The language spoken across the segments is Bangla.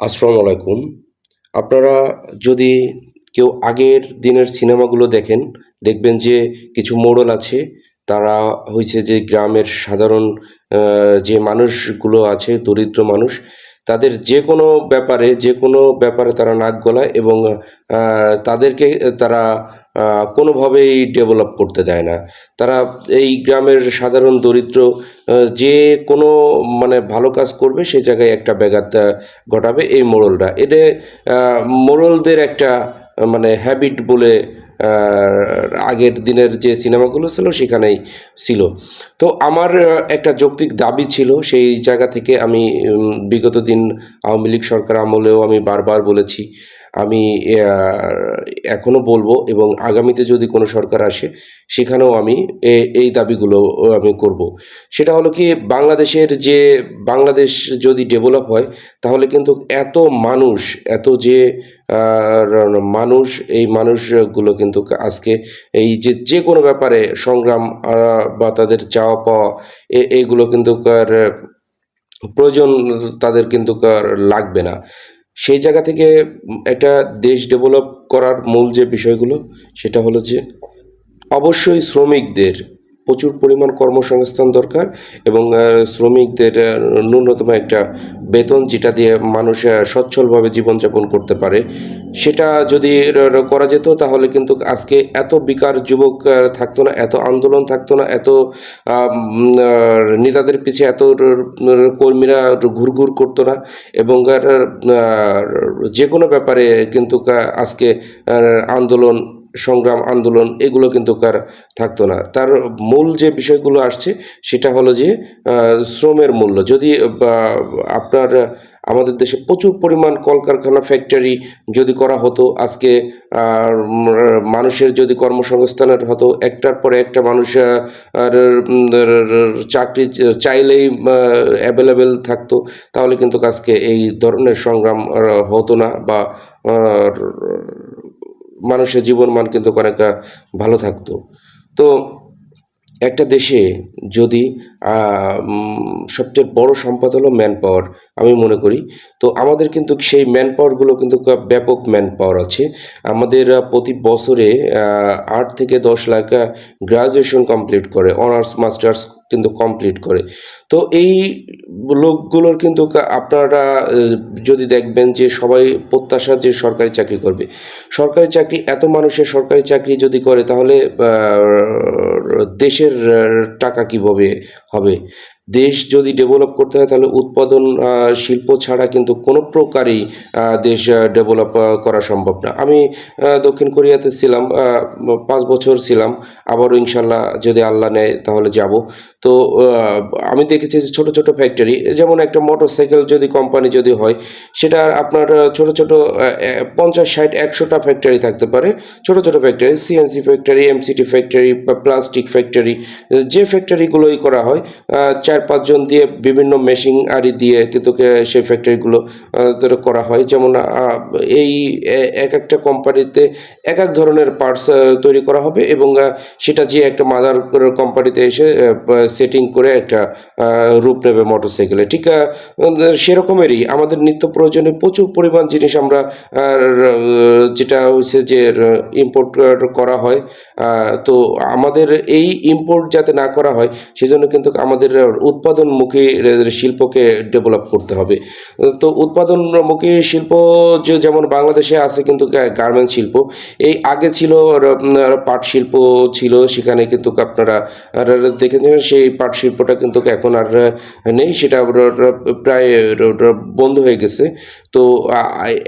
আসসালামু আলাইকুম আপনারা যদি কেউ আগের দিনের সিনেমাগুলো দেখেন, দেখবেন যে কিছু মোড়ল আছে। তারা হয়েছে যে গ্রামের সাধারণ যে মানুষগুলো আছে, দরিদ্র মানুষ, তাদের যে কোনো ব্যাপারে, যে কোনো ব্যাপারে তারা নাক গলায় এবং তাদেরকে তারা কোনোভাবেই ডেভেলপ করতে দেয় না। তারা এই গ্রামের সাধারণ দরিদ্র যে কোনো মানে ভালো কাজ করবে সেই জায়গায় একটা ব্যাঘাত ঘটাবে এই মোড়লরা। আহ, মোড়লদের একটা মানে হ্যাবিট বলে আগের দিনের যে সিনেমাগুলো ছিল সেখানেই ছিল। তো আমার একটা যৌক্তিক দাবি ছিল সেই জায়গা থেকে আমি বিগত দিন আওয়ামী লীগ সরকার আমলেও আমি বারবার বলেছি আমি আহ, এখনও বলব এবং আগামীতে যদি কোনো সরকার আসে সেখানেও আমি এই দাবিগুলো আমি করব। সেটা হলো কি বাংলাদেশের যে বাংলাদেশ যদি ডেভেলপ হয় তাহলে কিন্তু এত মানুষ এত যে মানুষ এই মানুষগুলো কিন্তু আজকে এই যে যে কোনো ব্যাপারে সংগ্রাম বা তাদের চাওয়া পাওয়া এ- এইগুলো কিন্তু প্রয়োজন তাদের কিন্তু লাগবে না। সেই জায়গা থেকে একটা দেশ ডেভেলপ করার মূল যে বিষয়গুলো, সেটা হলো যে অবশ্যই শ্রমিকদের প্রচুর পরিমাণ কর্মসংস্থান দরকার এবং শ্রমিকদের ন্যূনতম একটা বেতন যেটা দিয়ে মানুষ সচ্ছলভাবে জীবনযাপন করতে পারে, সেটা যদি করা যেত তাহলে কিন্তু আজকে এত বেকার যুবক থাকতো না, এত আন্দোলন থাকতো না, এত নেতাদের পিছে এত কর্মীরা ঘুরঘুর করতো না এবং যে কোনো ব্যাপারে কিন্তু আজকে আন্দোলন সংগ্রাম, আন্দোলন এগুলো কিন্তু কার থাকতো না। তার মূল যে বিষয়গুলো আসছে সেটা হলো যে শ্রমের মূল্য। যদি আপনার, আমাদের দেশে প্রচুর পরিমাণ কলকারখানা ফ্যাক্টরি যদি করা হতো, আজকে মানুষের যদি কর্মসংস্থানের হতো, একটার পরে একটা মানুষ চাকরি চাইলেই অ্যাভেলেবেল থাকতো, তাহলে কিন্তু আজকে এই ধরনের সংগ্রাম হতো না বা মানুষের জীবন মান কিন্তু কয়েকটা ভালো থাকতো। তো একটা দেশে যদি সবচেয়ে বড় সম্পদ হলো ম্যান পাওয়ার আমি মনে করি। তো আমাদের কিন্তু সেই ম্যান পাওয়ারগুলো কিন্তু ব্যাপক ম্যান পাওয়ার আছে। আমাদের প্রতি বছরে আট থেকে দশ লাখ গ্রাজুয়েশন কমপ্লিট করে অনার্স মাস্টার্স কিন্তু কমপ্লিট করে। তো এই লোকগুলোর কিন্তু আপনারা যদি দেখবেন যে সবাই প্রত্যাশা যে সরকারি চাকরি করবে। সরকারি চাকরি, এত মানুষের সরকারি চাকরি যদি করে, তাহলে দেশের টাকা কীভাবে হবে। দেশ যদি ডেভেলপ করতে হয়, তাহলে উৎপাদন শিল্প ছাড়া কিন্তু কোনো প্রকারই দেশ ডেভেলপ করা সম্ভব না। আমি দক্ষিণ কোরিয়াতে ছিলাম পাঁচ বছর ছিলাম। আবারও ইনশাল্লাহ যদি আল্লাহ নেয়, তাহলে যাব। তো আমি দেখেছি যে ছোটো ছোটো ফ্যাক্টরি যেমন একটা মোটর সাইকেল যদি কোম্পানি যদি হয়, সেটা আপনার ছোট ছোট পঞ্চাশ, ষাট, একশোটা ফ্যাক্টরি থাকতে পারে। ছোট ছোট factory CNC factory MCT factory plastic factory যে ফ্যাক্টরিগুলোই করা হয় চার পাঁচজন দিয়ে বিভিন্ন মেশিন আরি দিয়ে কিন্তু সেই ফ্যাক্টরিগুলো করা হয়। যেমন এই এক একটা কোম্পানিতে এক এক ধরনের পার্টস তৈরি করা হবে এবং সেটা যে একটা মাদার কোম্পানিতে এসে সেটিং করে একটা রূপ নেবে মোটরসাইকেলে ঠিক সেরকমেরই আমাদের নিত্য প্রয়োজনে প্রচুর পরিমাণ জিনিস আমরা যেটা হচ্ছে যে ইম্পোর্ট করা হয়। তো আমাদের এই ইম্পোর্ট যাতে না করা হয়, সেজন্য কিন্তু আমাদের ও উৎপাদনমুখী শিল্পকে ডেভেলপ করতে হবে। তো উৎপাদনমুখী শিল্প যে যেমন বাংলাদেশে আছে কিন্তু গার্মেন্টস শিল্প, এই আগে ছিল পাট শিল্প ছিল, সেখানে কিন্তু আপনারা আর দেখেছেন সেই পাট শিল্পটা কিন্তু এখন আর নেই, সেটা প্রায় বন্ধ হয়ে গেছে। তো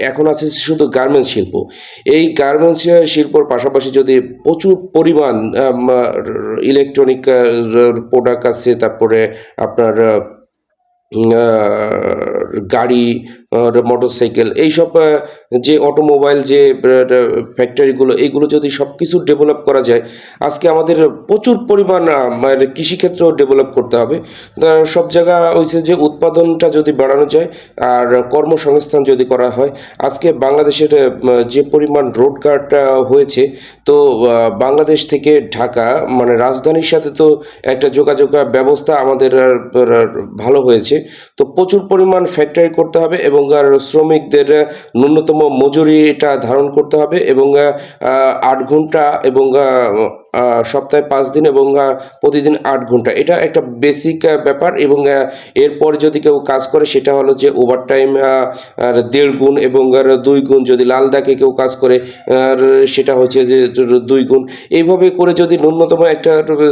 এখন আছে শুধু গার্মেন্টস শিল্প। এই গার্মেন্টস শিল্পর পাশাপাশি যদি প্রচুর পরিমাণ ইলেকট্রনিক প্রোডাক্ট আছে, তারপরে আপনার আহ, উম, আহ, গাড়ি মোটর সাইকেল এইসব যে অটোমোবাইল যে ফ্যাক্টরিগুলো এইগুলো যদি সব কিছু ডেভেলপ করা যায়, আজকে আমাদের প্রচুর পরিমাণ মানে কৃষিক্ষেত্রেও ডেভেলপ করতে হবে। সব জায়গা হয়েছে যে উৎপাদনটা যদি বাড়ানো যায়, আর কর্মসংস্থান যদি করা হয়, আজকে বাংলাদেশের যে পরিমাণ রোড কাট হয়েছে, তো বাংলাদেশ থেকে ঢাকা মানে রাজধানীর সাথে তো একটা যোগাযোগ ব্যবস্থা আমাদের ভালো হয়েছে। তো প্রচুর পরিমাণ ফ্যাক্টরি করতে হবে এবং আর শ্রমিকদের ন্যূনতম মজুরিটা ধারণ করতে হবে এবং আট ঘণ্টা এবং সপ্তাহে পাঁচ দিন এবং প্রতিদিন আট ঘণ্টা। এটা একটা বেসিক ব্যাপার এবং এরপর যদি কেউ কাজ করে, সেটা হলো যে ওভার টাইম আর দেড় গুণ এবং দুই গুণ যদি লাল দাগে কেউ কাজ করে, আর সেটা হচ্ছে যে দুই গুণ। এইভাবে করে যদি ন্যূনতম একটা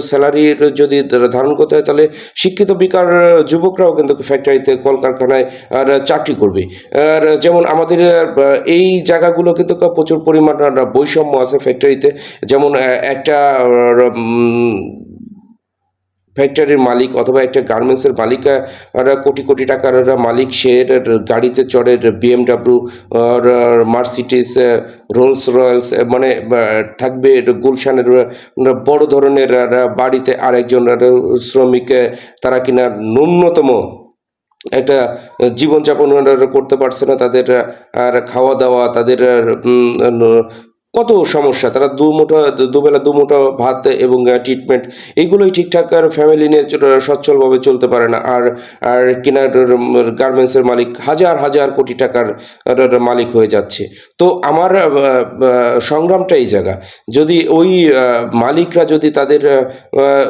স্যালারির যদি ধারণ করতে হয়, তাহলে শিক্ষিত বেকার যুবকরাও কিন্তু ফ্যাক্টরিতে কলকারখানায়, আর চাকরি করবে। আর যেমন আমাদের এই জায়গাগুলো কিন্তু প্রচুর পরিমাণ বৈষম্য আছে ফ্যাক্টরিতে যেমন একটা ফ্যাক্টরির মালিক অথবা একটা গার্মেন্টসের মালিক কোটি কোটি টাকার মালিক, সে গাড়িতে চড়ে বিএমডাব্লিউ মার্সিডিস রোলস রয়েলস মানে থাকবে গুলশানের বড় ধরনের বাড়িতে আরেকজন শ্রমিক তারা কিনা ন্যূনতম একটা জীবনযাপন করতে পারছে না তাদের আর খাওয়া দাওয়া তাদের কত সমস্যা? তারা দু মুঠো, দুবেলা দু মুঠো ভাত এবং ট্রিটমেন্ট এইগুলোই ঠিকঠাক আর ফ্যামিলি নিয়ে সচ্ছলভাবে চলতে পারে না। আর আর কিনার গার্মেন্টসের মালিক হাজার হাজার কোটি টাকার মালিক হয়ে যাচ্ছে। তো আমার সংগ্রামটা এই জায়গা। যদি ওই মালিকরা যদি তাদের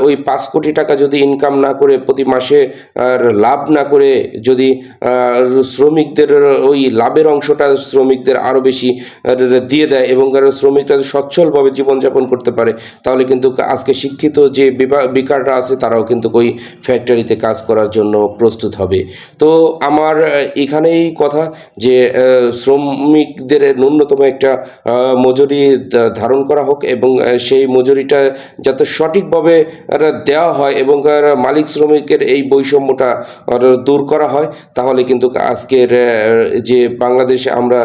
ওই পাঁচ কোটি টাকা যদি ইনকাম না করে প্রতি মাসে আর লাভ না করে, যদি শ্রমিকদের, ওই লাভের অংশটা শ্রমিকদের আরও বেশি দিয়ে দেয় এবং শ্রমিকরা সচ্ছলভাবে জীবনযাপন করতে পারে, তাহলে কিন্তু আজকে শিক্ষিত যে বেকাররা আছে, তারাও কিন্তু ওই ফ্যাক্টরিতে কাজ করার জন্য প্রস্তুত হবে। তো আমার এখানেই কথা যে শ্রমিকদের ন্যূনতম একটা মজুরি ধারণ করা হোক এবং সেই মজুরিটা যাতে সঠিকভাবে দেওয়া হয় এবং মালিক শ্রমিকের এই বৈষম্যটা দূর করা হয়, তাহলে কিন্তু আজকের যে বাংলাদেশে আমরা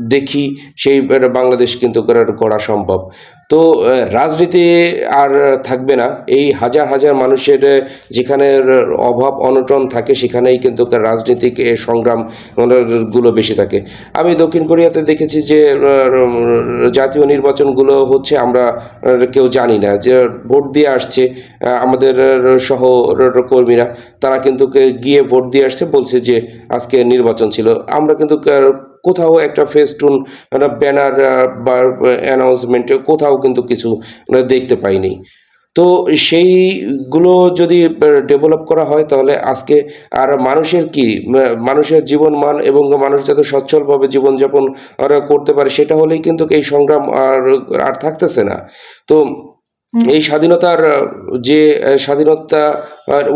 দেখি সেই বাংলাদেশ কিন্তু করা- সম্ভব। তো রাজনীতি আর থাকবে না। এই হাজার হাজার মানুষের যেখানে অভাব, অনটন থাকে, সেখানেই কিন্তু রাজনৈতিক সংগ্রামগুলো বেশি থাকে। আমি দক্ষিণ কোরিয়াতে দেখেছি যে জাতীয় নির্বাচনগুলো হচ্ছে আমরা কেউ জানি না। যে, ভোট দিয়ে আসছে আমাদের সহ কর্মীরা তারা কিন্তু গিয়ে ভোট দিয়ে আসছে, বলছে যে, আজকে নির্বাচন ছিল। আমরা কিন্তু কোথাও একটা ফেস্টুন একটা ব্যানার বা অ্যানাউন্সমেন্টে কোথাও কিন্তু কিছু দেখতে পাইনি। তো সেইগুলো যদি ডেভেলপ করা হয়, তাহলে আজকে আর মানুষের কি মানুষের জীবন মান এবং মানুষ যাতে সচ্ছলভাবে জীবনযাপন করতে পারে, সেটা হলেই কিন্তু এই সংগ্রাম আর আর থাকতেছে না। তো এই স্বাধীনতার, যে স্বাধীনতা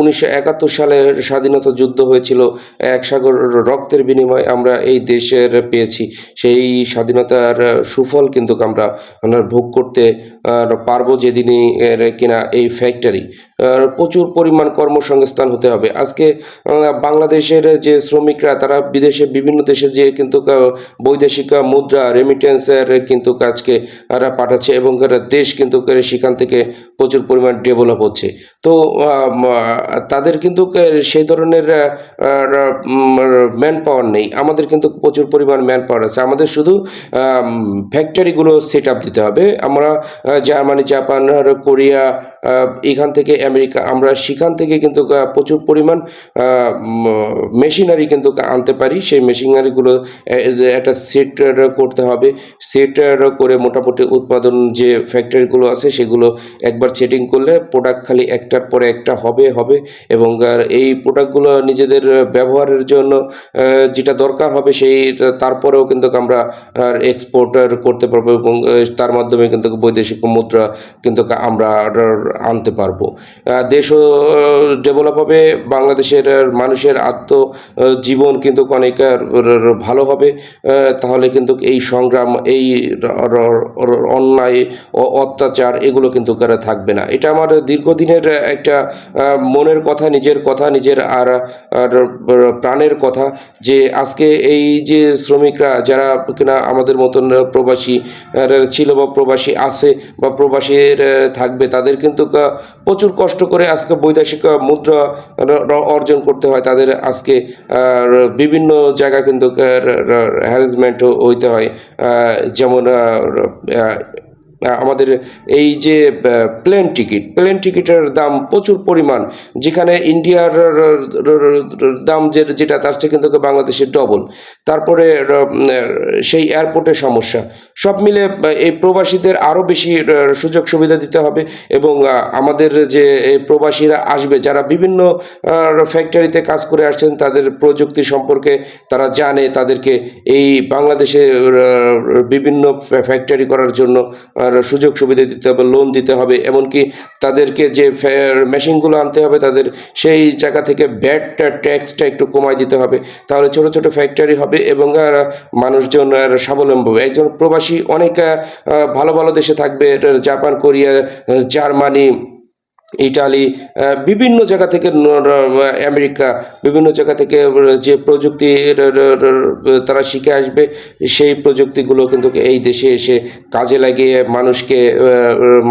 উনিশশো একাত্তর সালের স্বাধীনতা যুদ্ধ হয়েছিল, এক সাগর রক্তের বিনিময়ে আমরা এই দেশের পেয়েছি। সেই স্বাধীনতার সুফল কিন্তু আমরা ভোগ করতে পারব যেদিনই কিনা এই ফ্যাক্টরি প্রচুর পরিমাণ কর্মসংস্থান হতে হবে। আজকে বাংলাদেশের যে শ্রমিকরা, তারা বিদেশে, বিভিন্ন দেশে যে কিন্তু বৈদেশিক মুদ্রা রেমিটেন্সের কিন্তু কাজকে পাঠাচ্ছে এবং দেশ কিন্তু, সেখান থেকে প্রচুর পরিমাণ ডেভেলপ হচ্ছে। তো তাদের কিন্তু সেই ধরনের ম্যান পাওয়ার নেই। আমাদের কিন্তু প্রচুর পরিমাণ ম্যান পাওয়ার আছে। আমাদের শুধু ফ্যাক্টরিগুলো সেট আপ দিতে হবে। আমরা জার্মানি, জাপান কোরিয়া এখান থেকে আমেরিকা, আমরা সেখান থেকে কিন্তু প্রচুর পরিমাণ মেশিনারি কিন্তু আনতে পারি। সেই মেশিনারিগুলো একটা সেট করতে হবে। সেট করে মোটামুটি উৎপাদন যে ফ্যাক্টরিগুলো আছে, সেগুলো একবার সেটিং করলে প্রোডাক্ট খালি একটার পরে একটা হবে হবে। এবং এই প্রোডাক্টগুলো নিজেদের ব্যবহারের জন্য যেটা দরকার হবে, সেই, তারপরেও কিন্তু আমরা এক্সপোর্ট করতে পারব এবং তার মাধ্যমে কিন্তু বৈদেশিক মুদ্রা কিন্তু আমরা আনতে পারব। দেশও ডেভেলপ হবে, বাংলাদেশের মানুষের আত্ম জীবন কিন্তু অনেক ভালো হবে। তাহলে কিন্তু এই সংগ্রাম, এই অন্যায় অত্যাচার এগুলো কিন্তু থাকবে না। এটা আমার দীর্ঘদিনের একটা মনের কথা, নিজের কথা, নিজের আর প্রাণের কথা যে আজকে এই যে শ্রমিকরা যারা কিনা আমাদের মতন প্রবাসী ছিল বা প্রবাসী আছে বা প্রবাসীর থাকবে, তাদের কিন্তু কা- প্রচুর কষ্ট করে আজকে বৈদেশিক মুদ্রা অর্জন করতে হয়। তাদের আজকে বিভিন্ন জায়গা কিন্তু হ্যারাসমেন্ট হইতে হয়। যেমন আমাদের এই যে প্লেন টিকিট প্লেন টিকিটের দাম প্রচুর পরিমাণ। যেখানে ইন্ডিয়ার দাম যে, যেটা তার চেয়ে কিন্তু বাংলাদেশের ডবল তারপরে সেই এয়ারপোর্টের সমস্যা। সব মিলে এই প্রবাসীদের আরও বেশি সুযোগ সুবিধা দিতে হবে এবং আমাদের যে প্রবাসীরা আসবে, যারা বিভিন্ন ফ্যাক্টরিতে কাজ করে আসছেন, তাদের প্রযুক্তি সম্পর্কে তারা জানে, তাদেরকে এই বাংলাদেশে বিভিন্ন ফ্যাক্টরি করার জন্য সুযোগ সুবিধা দিতে হবে লোন দিতে হবে, এমনকি তাদেরকে যে মেশিনগুলো আনতে হবে, তাদের সেই জায়গা থেকে ব্যাটটা ট্যাক্সটা একটু কমায় দিতে হবে। তাহলে ছোট ছোট ফ্যাক্টরি হবে এবং মানুষজন স্বাবলম্বী হবে। একজন প্রবাসী অনেক ভালো ভালো দেশে থাকবে জাপান কোরিয়া জার্মানি ইটালি বিভিন্ন জায়গা থেকে আমেরিকা, বিভিন্ন জায়গা থেকে যে প্রযুক্তি তারা শিখে আসবে, সেই প্রযুক্তিগুলো কিন্তু এই দেশে এসে কাজে লাগিয়ে মানুষকে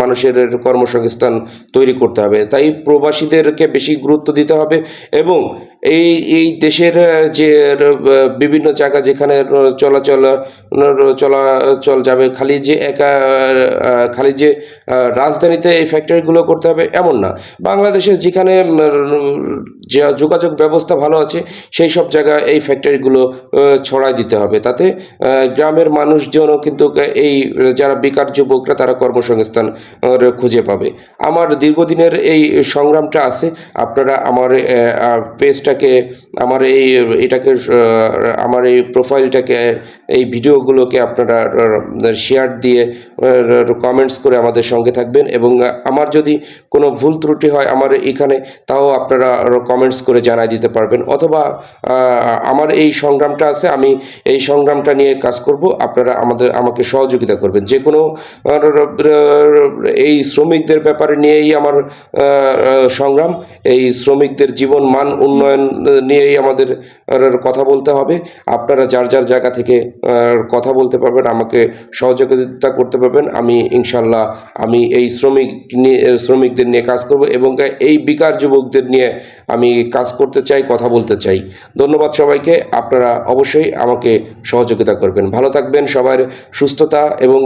মানুষের কর্মসংস্থান তৈরি করতে হবে। তাই প্রবাসীদেরকে বেশি গুরুত্ব দিতে হবে এবং এই এই দেশের যে বিভিন্ন জায়গা যেখানে চলাচল চলাচল যাবে, খালি যে একা খালি যে রাজধানীতে এই ফ্যাক্টরিগুলো করতে হবে, এমন না। বাংলাদেশের যেখানে যোগাযোগ ব্যবস্থা ভালো আছে, সেই সব জায়গায় এই ফ্যাক্টরিগুলো ছড়ায় দিতে হবে। তাতে গ্রামের মানুষজনও কিন্তু এই, যারা বেকার যুবকরা, তারা কর্মসংস্থান খুঁজে পাবে। আমার দীর্ঘদিনের এই সংগ্রামটা আছে, আপনারা আমার পেজটাকে আমার এই, এটাকে আমার এই প্রোফাইলটাকে এই ভিডিওগুলোকে আপনারা শেয়ার দিয়ে কমেন্টস করে আমাদের সঙ্গে থাকবেন এবং আমার যদি কোনো ভুল ত্রুটি হয় আমার এখানে, তাও আপনারা কমেন্টস করে জানাই দিতে পারবেন। অথবা আমার এই সংগ্রামটা আছে, আমি এই সংগ্রামটা নিয়ে কাজ করব, আপনারা আমাদের, আমাকে সহযোগিতা করবেন। যে কোনো এই শ্রমিকদের ব্যাপারে নিয়েই আমার সংগ্রাম, এই শ্রমিকদের জীবন মান উন্নয়ন নিয়েই আমাদের কথা বলতে হবে। আপনারা যার যার জায়গা থেকে কথা বলতে পারবেন, আমাকে সহযোগিতা করতে পারবেন। আমি ইনশাল্লাহ আমি এই শ্রমিক নিয়ে শ্রমিকদের নিয়ে কাজ করব এবং এই বেকার যুবকদের নিয়ে আমি কাজ করতে চাই, কথা বলতে চাই। ধন্যবাদ সবাইকে। আপনারা অবশ্যই আমাকে সহযোগিতা করবেন। ভালো থাকবেন সবার সুস্থতা এবং